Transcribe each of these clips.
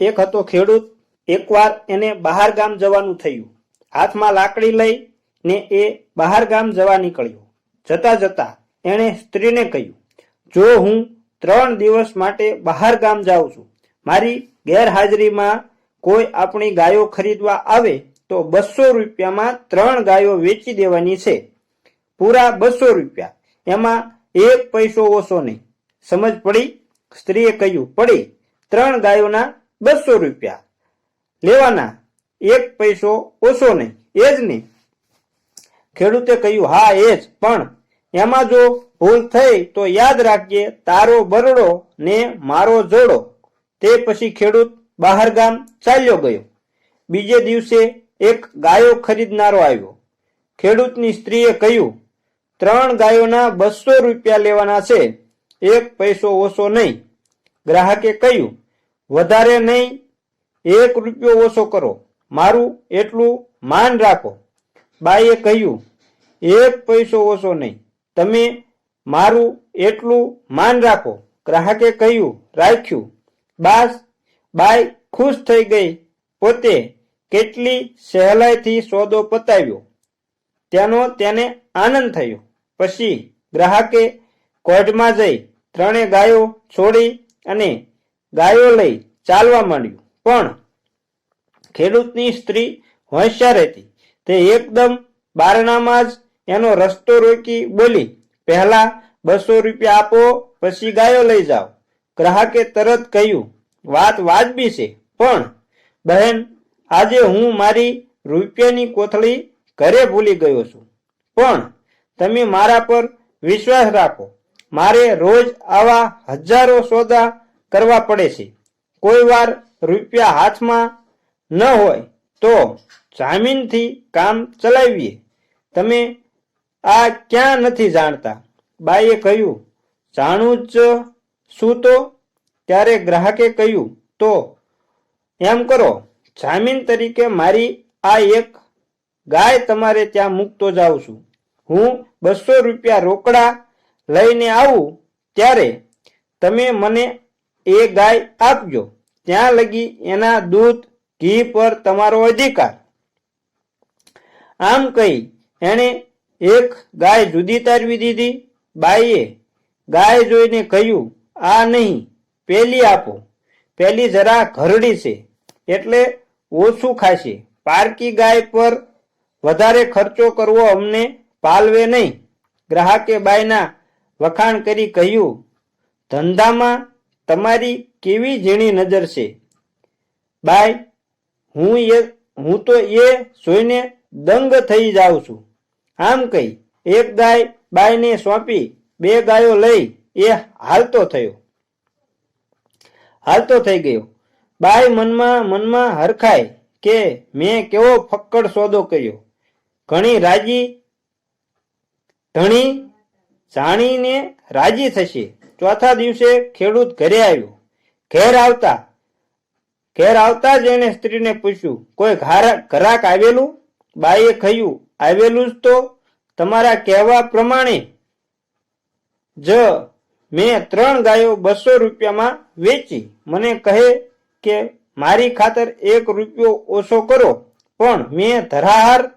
એક હતો ખેડૂત, એકવાર એને બહાર ગામ જવાનું થયું. હાથમાં લાકડી લઈ ને એ બહાર ગામ જવા નીકળ્યો. જતા જતા એણે સ્ત્રીને કહ્યું, જો હું ત્રણ દિવસ માટે બહાર ગામ જાઉં છું, મારી ગેરહાજરીમાં કોઈ આપણી ગાયો ખરીદવા આવે તો બસો રૂપિયામાં ત્રણ ગાયો વેચી દેવાની છે. પૂરા બસો રૂપિયા. એમાં એક પૈસો ઓછો નહીં. સમજ પડી? સ્ત્રીએ કહ્યું, પડી. ત્રણ ગાયોના બસો રૂપિયા. લેવાના. એક પૈસો ઓછો નહીં. એ જ નહીં. ખેડૂતે કહ્યું, હા, એ જ. પણ એમાં જો ભૂલ થઈ તો યાદ રાખજે, તારો બરડો ને મારો જોડો. તે પછી ખેડૂત બહાર ગામ ચાલ્યો ગયો. બીજે દિવસે એક ગાયો ખરીદનારો આવ્યો. ખેડૂતની સ્ત્રીએ કહ્યું, ત્રણ ગાયોના બસો રૂપિયા લેવાના છે. એક પૈસો ઓછો નહીં. ગ્રાહકે કહ્યું વધારે નહીં, એક રૂપિયો ઓછો કરો. મારું એટલું માન રાખો. બાઈએ કહ્યું, એક પૈસો ઓછો નહીં. તમે મારું એટલું માન રાખો. ગ્રાહકે કહ્યું, રાખ્યું. બાસ. બાઈ ખુશ થઈ ગઈ. પોતે કેટલી સહેલાઈથી સોદો પતાવ્યો. તેનો તેને આનંદ થયો. પછી ગ્રાહકે કોર્ટમાં જઈ, ત્રણે ગાયો છોડી અને ગાયો લઈ ચાલવા માંડ્યું. પણ ખેડૂતની સ્ત્રી હોશિયાર હતી. તે એકદમ બારણામાં જ એનો રસ્તો રોકી બોલી, પહેલા બસો રૂપિયા આપો, પછી ગાયો લઈ જાઓ. ગ્રાહકે તરત કહ્યું, વાત વાજબી છે, પણ બહેન, આજે હું મારી રૂપિયાની કોથળી ઘરે ભૂલી ગયો છું. પણ તમે મારા પર વિશ્વાસ રાખો. મારે રોજ આવા હજારો સોદા કરવા પડે છે. કોઈ વાર રૂપિયા હાથમાં ન હોય તો જામીનથી કામ ચલાવીએ. તમે આ ક્યાં નથી જાણતા? બાઈએ કહ્યું, જાણું જ શું તો. ત્યારે ગ્રાહકે કહ્યું, તો એમ કરો, જામીન તરીકે મારી આ એક ગાય તમારે ત્યાં મૂકતો જાઉં છું. હું બસો રૂપિયા રોકડા લઈને આવું ત્યારે તમે મને એ ગાય આપજો. ત્યાં લગી એના દૂધ, ઘી પર તમારો અધિકાર. આમ કહી એણે એક ગાય જુદી તારવી દીધી. બાઈએ ગાય જોઈને કહ્યું, આ નહીં, પેલી આપો. પેલી જરા ઘરડી છે, એટલે ઓછું ખાશે. પારકી ગાય પર વધારે ખર્ચો કરવો અમને પાલવે નહીં. ગ્રાહકે બાયના વખાણ કરી કહ્યું, ધંધામાં તમારી કેવી ઝીણી નજર છે? બાય, હું એ, હું તો એ જોઈને દંગ થઈ જાઉં છું. આમ કહી, એક ગાય બાયને સોંપી, બે ગાયો લઈ, એ હાલતો થયો. હાલતો થઈ ગયો. બાય મનમાં મનમાં હરખાય કે મેં કેવો ફક્કડ સોદો કર્યો. ઘણી રાજી ધણી જાણીને રાજી થશે. ચોથા દિવસે ખેડૂત ઘરે આવ્યો. ઘેર આવતા ઘેર આવતા જ એને સ્ત્રીને પૂછ્યું, કોઈ ઘારા- ઘરાક આવેલું? બાઈએ કહ્યું, આવેલું જ તો. તમારા કહેવા પ્રમાણે જ મેં ત્રણ ગાયો બસો રૂપિયામાં વેચી. મને કહે કે મારી ખાતર એક રૂપિયો ઓછો કરો, પણ મેં ધરાહાર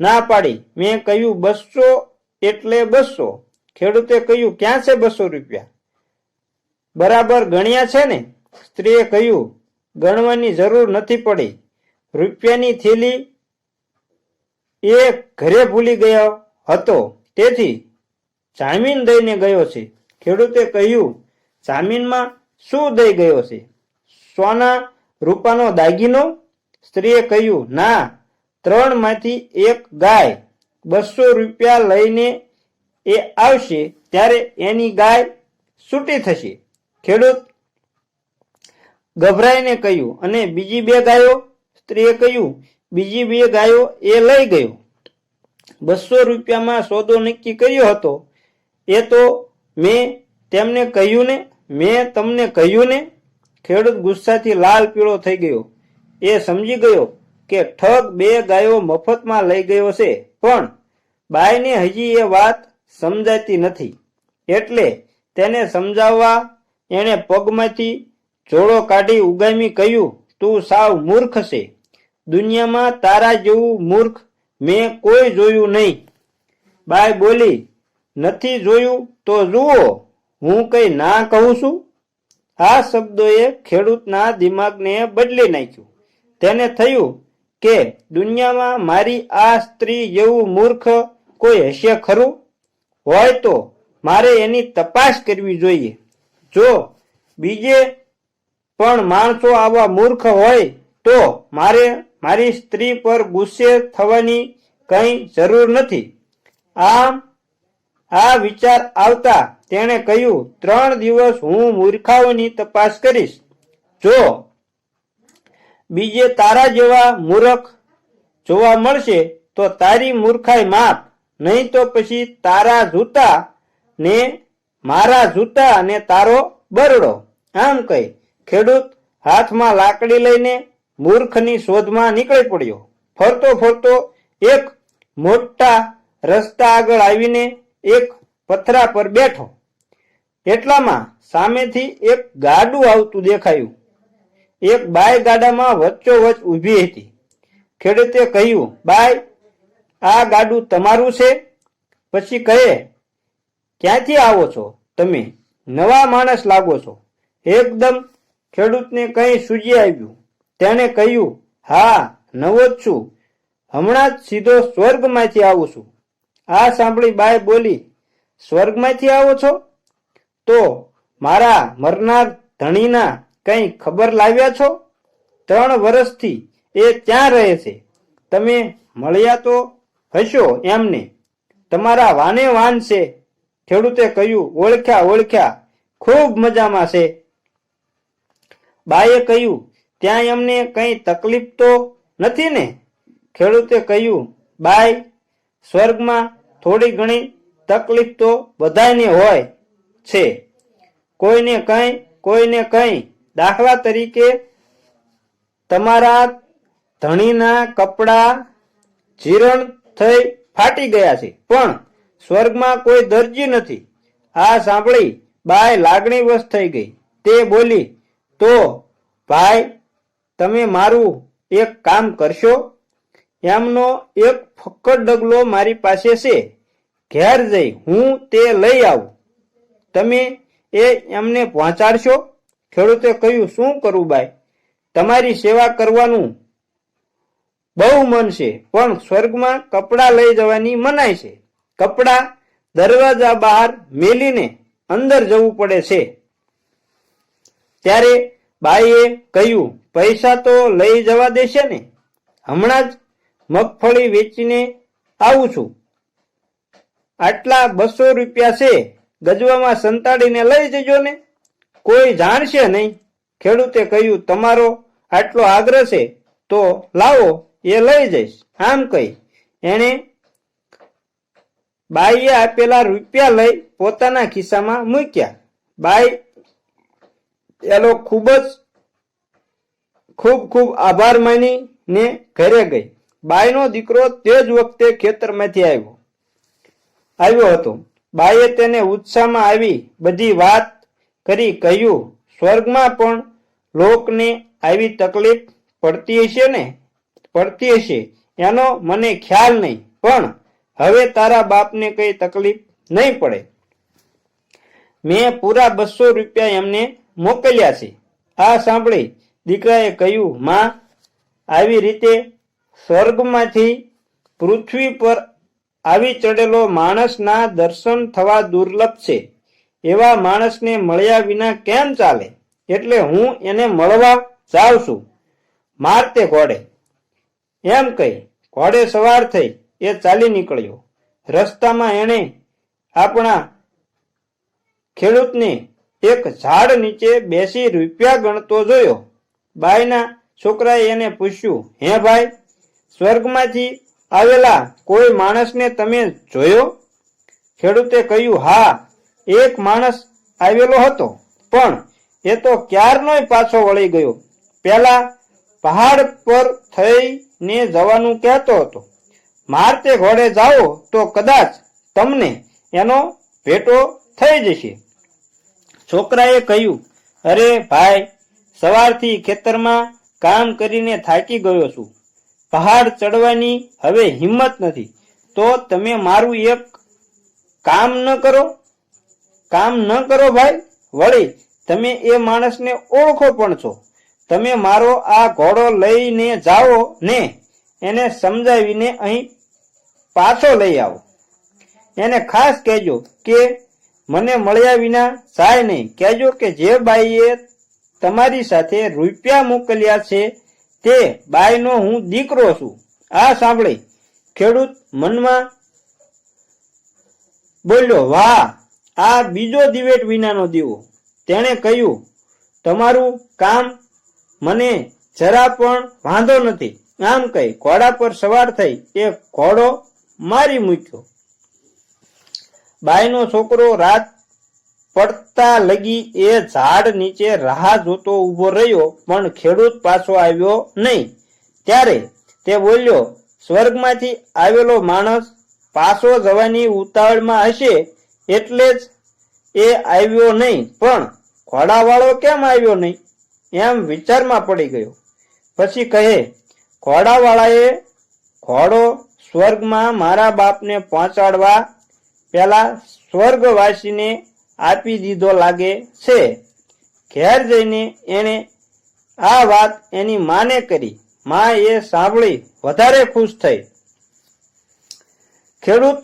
ના પાડી. મેં કહ્યું, બસો એટલે બસો. ખેડૂતે કહ્યું, ક્યાં છે બસો રૂપિયા? બરાબર ગણ્યા છે ને? સ્ત્રીએ કહ્યું, ગણવાની જરૂર નથી પડી. રૂપિયાની થેલી એ ઘરે ભૂલી ગયો હતો. તેથી જામીન દઈને ગયો છે. ખેડૂતે કહ્યું, જામીનમાં શું દઈ ગયો છે? સોના રૂપાનો દાગીનો? સ્ત્રીએ કહ્યું, ના ત્રણમાંથી એક ગાય. બસો રૂપિયા લઈને એ આવશે, ત્યારે એની ગાય છૂટી થશે. ખેડૂત ગભરાઈને કહ્યું, અને બીજી બે ગાયો? સ્ત્રીએ કહ્યું, બીજી બે ગાયો એ લઈ ગયો. બસો રૂપિયામાં સોદો નક્કી કર્યો હતો. એ તો મેં તેમને કહ્યું ને, મેં તમને કહ્યું ને, ખેડૂત ગુસ્સાથી લાલ પીળો થઈ ગયો. એ સમજી ગયો કે ઠગ બે ગાયો મફતમાં લઈ ગયો છે, પણ બાઈને હજી એ વાત સમજાતી નથી. એટલે તેને સમજાવવા એણે પગમાંથી જોડો કાઢી ઉગામી કહ્યું, તું સાવ મૂર્ખ છે. દુનિયામાં તારા જેવું મૂર્ખ મેં કોઈ જોયું નહીં. બાય બોલી, નથી જોયું તો જુઓ, હું કઈ ના કહું છું? આ શબ્દોએ ખેડૂતના દિમાગને બદલી નાખ્યું. તેને થયું કે, દુનિયામાં મારી આ સ્ત્રી જેવું મૂર્ખ કોઈ હશે ખરું? હોય તો મારે એની તપાસ કરવી જોઈએ. જો બીજે પણ માણસો આવા મૂર્ખ હોય, તો મારે, મારી સ્ત્રી પર ગુસ્સે થવાની કંઈ જરૂર નથી. આમ, આ વિચાર આવતા તેણે કહ્યું, ત્રણ દિવસ હું મૂર્ખાઓની તપાસ કરીશ. જો બીજે તારા જેવા મૂર્ખ જોવા મળશે, તો તારી મૂર્ખાઈ માપ નહીં તો પછી તારા જૂતા ને મારા જૂતા અને તારો બરડો, આમ કહી ખેડૂત હાથમાં લાકડી લઈને મૂર્ખની શોધમાં નીકળી પડ્યો. ફરતો ફરતો એક મોટા રસ્તા આગળ આવીને એક પથરા પર બેઠો. એટલામાં સામેથી એક ગાડું આવતું દેખાયું. એક બાય ગાડામાં વચ્ચોવચ ઊભી હતી. ખેડૂતે કહ્યું, બાય, આ ગાડું તમારું છે? પછી કહે ક્યાંથી આવો છો? તમે નવા માણસ લાગો છો. એકદમ ખેડૂતને કંઈ સૂજી આવ્યું. તેણે કહ્યું, હા, નવો જ છું. હમણાં જ સીધો સ્વર્ગમાંથી આવું છું. આ સાંભળી બાય બોલી, સ્વર્ગમાંથી આવો છો? તો મારા મરનાર ધણીના કંઈ ખબર લાવ્યા છો? ત્રણ વર્ષથી એ ત્યાં રહે છે. તમે મળ્યા તો હશો એમને. તમારા વાને વાન છે. ખેડૂતે કહ્યું, ઓળખ્યા ઓળખ્યા, ખૂબ મજામાં છે. બાએ કહ્યું ત્યાં એમને કંઈ તકલીફ તો નથી ને? ખેડૂતે કહ્યું બાય સ્વર્ગમાં થોડી ઘણી તકલીફ તો બધાને હોય છે. કોઈને કંઈ કોઈને કંઈ. દાખલા તરીકે, તમારા ધણીના કપડાં જીરણ થઈ ફાટી ગયા છે. પણ સ્વર્ગમાં કોઈ દરજી નથી. આ સાંભળી બાય લાગણીવશ થઈ ગઈ. તે બોલી, તો ભાઈ, તમે મારું એક કામ કરશો? એમનો એક ફક્કડ ડગલો મારી પાસે છે. ઘેર જઈ હું તે લઈ આવું. તમે એ એમને પહોંચાડશો? ખેડૂતે કહ્યું, શું કરું બાઈ? તમારી સેવા કરવાનું બહુ મન છે, પણ સ્વર્ગમાં કપડાં લઈ જવાની મનાય છે. કપડાં દરવાજા બહાર મેલીને અંદર જવું પડે છે. ત્યારે બાઈએ કહ્યું, પૈસા તો લઈ જવા દેશે ને? હમણાં જ મગફળી વેચીને આવું છું. આટલા બસો રૂપિયા છે, ગજવામાં સંતાડીને લઈ જજો ને. કોઈ જાણશે નહીં. ખેડૂતે કહ્યું, તમારો આટલો આગ્રહ છે, તો લાવો, એ લઈ જઈશ. આમ કહી, એણે બાઈએ આપેલા રૂપિયા લઈ પોતાના ખિસ્સામાં મૂક્યા. બાઈ, એલો ખૂબ જ, ખૂબ ખૂબ આભાર માની ને ઘરે ગઈ. બાઈનો દીકરો તે જ વખતે ખેતરમાંથી આવ્યો. આવ્યો હતો. બાઈએ તેને ઉત્સાહમાં આવી બધી વાત કરી કહ્યું, સ્વર્ગમાં પણ લોકને આવી તકલીફ પડતી હશે ને? પડતી હશે. એનો મને ખ્યાલ નહીં. પણ હવે તારા બાપને કઈ તકલીફ નહીં પડે. મેં પૂરા બસો રૂપિયા એમને મોકલ્યા છે. આ સાંભળી દીકરાએ કહ્યું, માં, આવી રીતે સ્વર્ગમાંથી પૃથ્વી પર આવી ચડેલો માણસના દર્શન થવા દુર્લભ છે. એવા માણસને મળ્યા વિના કેમ ચાલે? એટલે હું એને મળવા જાઉં છું. મારતે ઘોડે. એમ કહી. ઘોડે સવાર થઈ એ ચાલી નીકળ્યો. રસ્તામાં એણે આપણા ખેડૂતને એક ઝાડ નીચે બેસી રૂપિયા ગણતો જોયો. બાઈના છોકરાએ એને પૂછ્યું, હે ભાઈ, સ્વર્ગમાંથી આવેલા કોઈ માણસને તમે જોયો? ખેડૂતે કહ્યું, હા, એક માણસ આવેલો હતો, પણ એ તો ક્યારનોય પાછો વળી ગયો. પેલા પહાડ પર થઈને જવાનું કહેતો હતો. મારતે ઘોડે જાઓ તો કદાચ તમને એનો ભેટો થઈ જશે. છોકરાએ કહ્યું, અરે ભાઈ, સવારથી ખેતરમાં કામ કરીને થાકી ગયો છું. પહાડ ચડવાની હવે હિંમત નથી. તો તમે મારું એક કામ ન કરો. કામ ન કરો ભાઈ. વળી તમે એ માણસને ઓળખો પણ છો. તમે મારો આ ઘોડો લઈને જાઓ ને એને સમજાવીને અહીં પાછો લઈ આવો. એને ખાસ કહેજો કે મને મળ્યા વિના સાય નહીં. કહેજો કે જે બાઈએ તમારી સાથે રૂપિયા મોકલ્યા છે તે બાઈનો હું દીકરો છું. આ સાંભળી. ખેડૂત મનમાં બોલ્યો, વાહ, આ બીજો દિવેટ વિનાનો દીવો. તેણે કહ્યું, તમારું કામ મને જરા પણ વાંધો નથી. આમ કહી, ઘોડા પર સવાર થઈ એ ઘોડો મારી મૂક્યો. બાઈનો છોકરો રાત પડતા લગી એ ઝાડ નીચે રાહ જોતો ઊભો રહ્યો, પણ ખેડૂત પાછો આવ્યો નહીં. ત્યારે તે બોલ્યો, સ્વર્ગમાંથી આવેલો માણસ પાછો જવાની ઉતાવળમાં હશે એટલે જ એ આવ્યો નહીં, પણ ઘોડાવાળો કેમ આવ્યો નહીં? એમ વિચારમાં પડી ગયો. પછી કહે ઘોડાવાળાએ ઘોડો સ્વર્ગમાં મારા બાપને પહોંચાડવા પહેલા સ્વર્ગવાસીને આપી દીધો લાગે છે. ઘેર જઈને એણે આ વાત એની માને કરી. માં એ સાંભળી વધારે ખુશ થઈ. ખેડૂત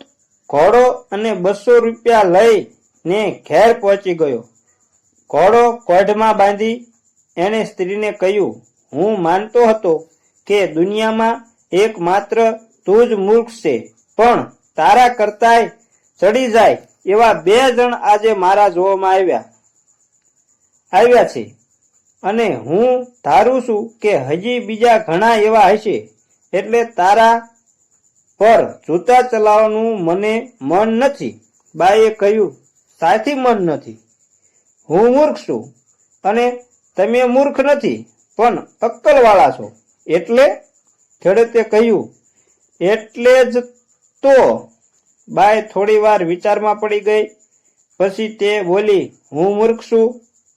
ઘોડો અને બસો રૂપિયા લઈને ઘેર પહોંચી ગયો. ઘોડો કોઢમાં બાંધી એણે સ્ત્રીને કહ્યું, હું માનતો હતો કે દુનિયામાં એક માત્ર તું જ મૂર્ખ છે. પણ તારા કરતાય ચડી જાય એવા બે જણ આજે મારા જોવામાં આવ્યા. આવ્યા છે. અને હું ધારું છું કે હજી બીજા ઘણા એવા હશે. એટલે તારા પર જૂતા ચલાવવાનું મને મન નથી. બાએ કહ્યું, સાથી મન નથી. હું મૂર્ખ છું. અને તમે મૂર્ખ નથી, પણ અક્કલવાળા છો. એટલે ખેડૂતે કહ્યું, એટલે જ તો બાઈ થોડી વાર વિચારમાં પડી ગઈ. પછી તે બોલી, હું મૂર્ખ છું.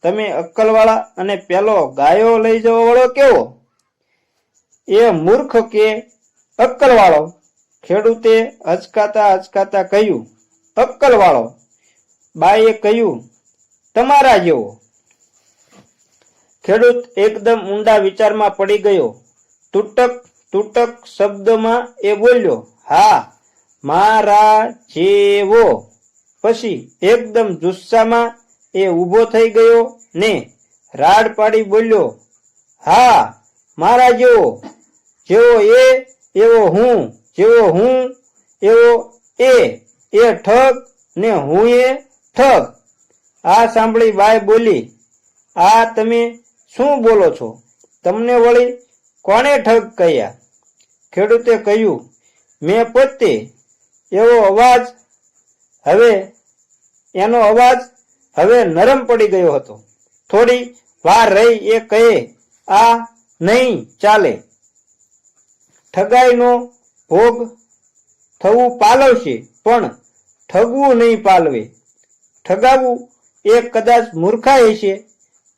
તમે અક્કલવાળા અને પેલો ગાયો લઈ જવા વાળો કેવો? એ મૂર્ખ કે અક્કલવાળો? ખેડૂતે અચકાતા અચકાતા કહ્યું, અક્કલવાળો. બાઈએ કહ્યું, તમારા જેવો. ખેડૂત એકદમ ઊંડા વિચારમાં પડી ગયો. તૂટક તૂટક શબ્દમાં એ બોલ્યો, હા, મારા જેવો. પછી એકદમ જુસ્સામાં એ ઊભો થઈ ગયો ને રાડ પાડી બોલ્યો, હા, મારા જેવો જેવો એ, એવો હું, જેવો હું, એવો એ એ ઠગ ને હું એ ઠગ. આ સાંભળી બાઈ બોલી, આ તમે શું બોલો છો? તમને વળી કોણે ઠગ કહ્યા ખેડૂતે કહ્યું, મેં પોતે એવો અવાજ, હવે એનો અવાજ હવે નરમ પડી ગયો હતો. થોડી વાર રહી એ કહે, આ નહીં ચાલે. ઠગાઈનો ભોગ થવું પાલવશે, પણ ઠગવું નહીં પાલવે. ઠગાવવું એ કદાચ મૂર્ખાઈ છે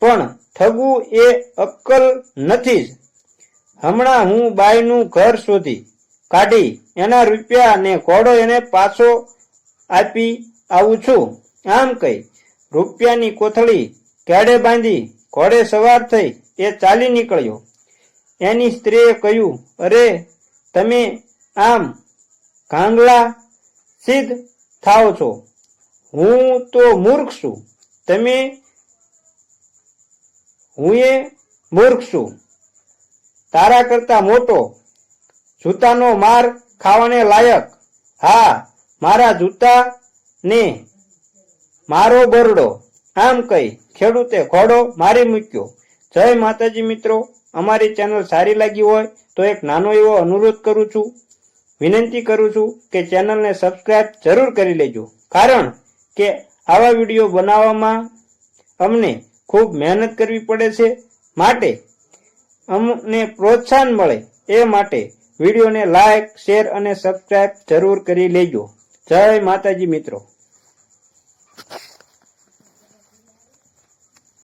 પણ ઠગવું એ અક્કલ નથી જ. હમણાં હું બાઈનું ઘર શોધી કાઢી એના રૂપિયા ને ઘોડો એને પાછો આપી આવું છું. આમ કહી રૂપિયાની કોથળી કેડે બાંધી ઘોડે સવાર થઈ એ ચાલી નીકળ્યો. એની સ્ત્રીએ કહ્યું, અરે, તમે આમ કાંગલા સિદ્ધ થાવ છો. હું તો મૂર્ખ છું. તમે હું એ મૂર્ખ છું. તારા કરતા મોટો, જૂતાનો માર ખાવાને લાયક. હા, મારા જૂતા ને મારો બરડો. આમ કહી ખેડૂતે ઘોડો મારી મૂક્યો. જય માતાજી મિત્રો, અમારી ચેનલ સારી લાગી હોય તો એક નાનો એવો અનુરોધ કરું છું. વિનંતી કરું છું કે ચેનલને સબસ્ક્રાઇબ જરૂર કરી લેજો. કારણ કે આવા વીડિયો બનાવવામાં અમને ખૂબ મહેનત કરવી પડે છે. માટે અમને પ્રોત્સાહન મળે એ માટે વિડીયોને લાઇક શેર અને સબસ્ક્રાઇબ જરૂર કરી લેજો. જય માતાજી મિત્રો.